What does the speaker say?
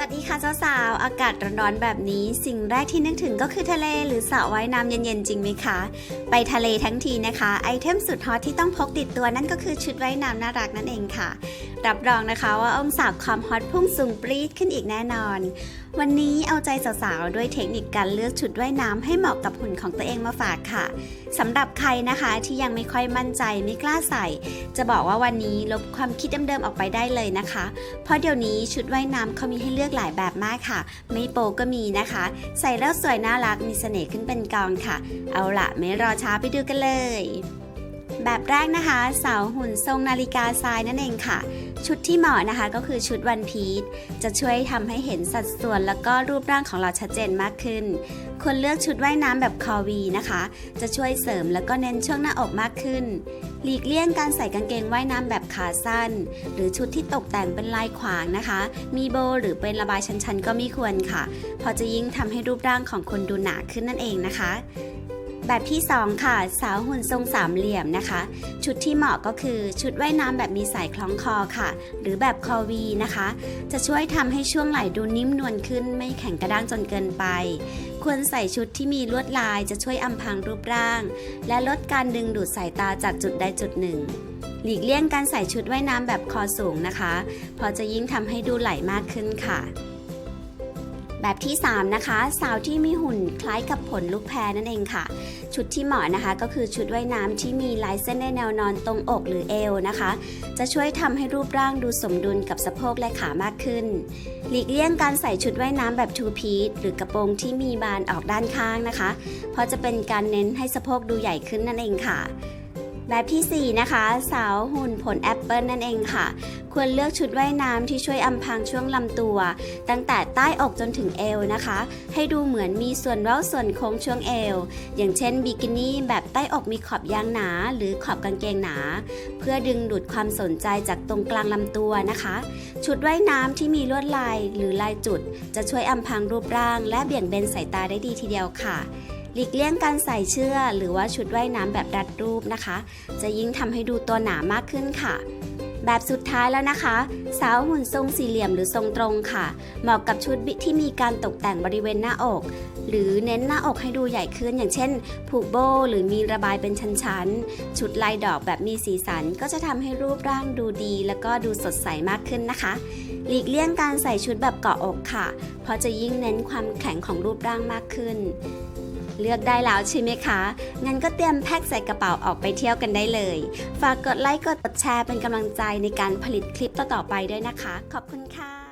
สวัสดีค่ะสาวๆ อากาศร้อนๆแบบนี้ สิ่งแรกที่นึกถึงก็คือทะเลหรือสระว่ายน้ำเย็นๆ จริงไหมคะ ไปทะเลทั้งทีนะคะ ไอเทมสุดฮอตที่ต้องพกติดตัวนั่นก็คือชุดว่ายน้ำน่ารักนั่นเองค่ะรับรองนะคะว่าองศาความฮอตพุ่งสูงปรี๊ดขึ้นอีกแน่นอน วันนี้เอาใจสาวๆ ด้วยเทคนิคการเลือกชุดว่ายน้ำให้เหมาะกับหุ่นของตัวเองมาฝากค่ะสำหรับใครนะคะที่ยังไม่ค่อยมั่นใจไม่กล้าใส่ จะบอกว่าวันนี้ลบความคิดเดิมๆออกไปได้เลยนะคะ เพราะเดี๋ยวนี้ชุดว่ายน้ำเขามีให้เลือกหลายแบบมากค่ะ ไม่โปก็มีนะคะ ใส่แล้วสวยน่ารักมีเสน่ห์ขึ้นเป็นกองค่ะ เอาละไม่รอช้าไปดูกันเลย แบบแรกนะคะ สาวหุ่นทรงนาฬิกาทรายนั่นเองค่ะ ชุดที่เหมาะนะคะก็คือชุดวันพีชจะช่วยทำให้เห็นสัดส่วนแล้วก็รูปร่างของเราชัดเจนมากขึ้นควรเลือกชุดว่ายน้ำแบบคอวีนะคะ จะช่วยเสริมแล้วก็เน้นช่วงหน้าอกมากขึ้น หลีกเลี่ยงการใส่กางเกงว่ายน้ำแบบขาสั้น หรือชุดที่ตกแต่งเป็นลายขวางนะคะ มีโบหรือเป็นระบายชั้นๆ ก็ไม่ควรค่ะพราะจะยิ่งทำให้รูปร่างของคนดูหนาขึ้นนั่นเองนะคะ แบบที่ 2 ค่ะ สาวหุ่นทรงสามเหลี่ยมนะคะ ชุดที่เหมาะก็คือชุดว่ายน้ำแบบมีสายคล้องคอค่ะ หรือแบบคอวีนะคะ จะช่วยทำให้ช่วงไหล่ดูนิ่มนวลขึ้น ไม่แข็งกระด้างจนเกินไป ควรใส่ชุดที่มีลวดลายจะช่วยอำพรางรูปร่าง และลดการดึงดูดสายตาจากจุดใดจุดหนึ่ง หลีกเลี่ยงการใส่ชุดว่ายน้ำแบบคอสูงนะคะ เพราะจะยิ่งทำให้ดูไหลมากขึ้นค่ะ แบบที่ 3 นะคะ สาวที่มีหุ่นคล้ายกับผลลูกแพรนั่นเองค่ะ ชุดที่เหมาะนะคะก็คือชุดว่ายน้ำที่มีลายเส้นในแนวนอนตรงอกหรือเอวนะคะ จะช่วยทำให้รูปร่างดูสมดุลกับสะโพกและขามากขึ้น หลีกเลี่ยงการใส่ชุดว่ายน้ำแบบทูพีทหรือกระโปรงที่มีบานออกด้านข้างนะคะ เพราะจะเป็นการเน้นให้สะโพกดูใหญ่ขึ้นนั่นเองค่ะ แบบทีสี่ 4 นะคะ สาวหุ่นผลแอปเปิลนั่นเองค่ะ ควรเลือกชุดว่ายน้ำที่ช่วยอำพรางช่วงลำตัว ตั้งแต่ใต้อกจนถึงเอวนะคะ ให้ดูเหมือนมีส่วนเว้าส่วนโค้งช่วงเอว อย่างเช่นบิกินี่แบบใต้อกมีขอบยางหนา หรือขอบกางเกงหนา เพื่อดึงดูดความสนใจจากตรงกลางลำตัวนะคะ ชุดว่ายน้ำที่มีลวดลายหรือลายจุด จะช่วยอำพรางรูปร่าง และเบี่ยงเบนสายตาได้ดีทีเดียวค่ะ หลีกเลี่ยงการใส่เชือกหรือว่าชุดว่ายน้ำแบบรัดรูปนะคะ จะยิ่งทำให้ดูตัวหนามากขึ้นค่ะ แบบสุดท้ายแล้วนะคะ สาวหุ่นทรงสี่เหลี่ยมหรือทรงตรงค่ะ เหมาะกับชุดบิที่มีการตกแต่งบริเวณหน้าอก หรือเน้นหน้าอกให้ดูใหญ่ขึ้น อย่างเช่น ผูกโบหรือมีระบายเป็นชั้นๆ ชุดลายดอกแบบมีสีสัน ก็จะทำให้รูปร่างดูดี แล้วก็ดูสดใสมากขึ้นนะคะหลีกเลี่ยงการใส่ชุดแบบเกาะอกค่ะ เพราะจะยิ่งเน้นความแข็งของรูปร่างมากขึ้น เลือกได้แล้วใช่ไหมคะ งั้นก็เตรียมแพ็คใส่กระเป๋าออกไปเที่ยวกันได้เลย ฝากกดไลค์กดแชร์เป็นกำลังใจในการผลิตคลิปต่อๆไปด้วยนะคะ ขอบคุณค่ะ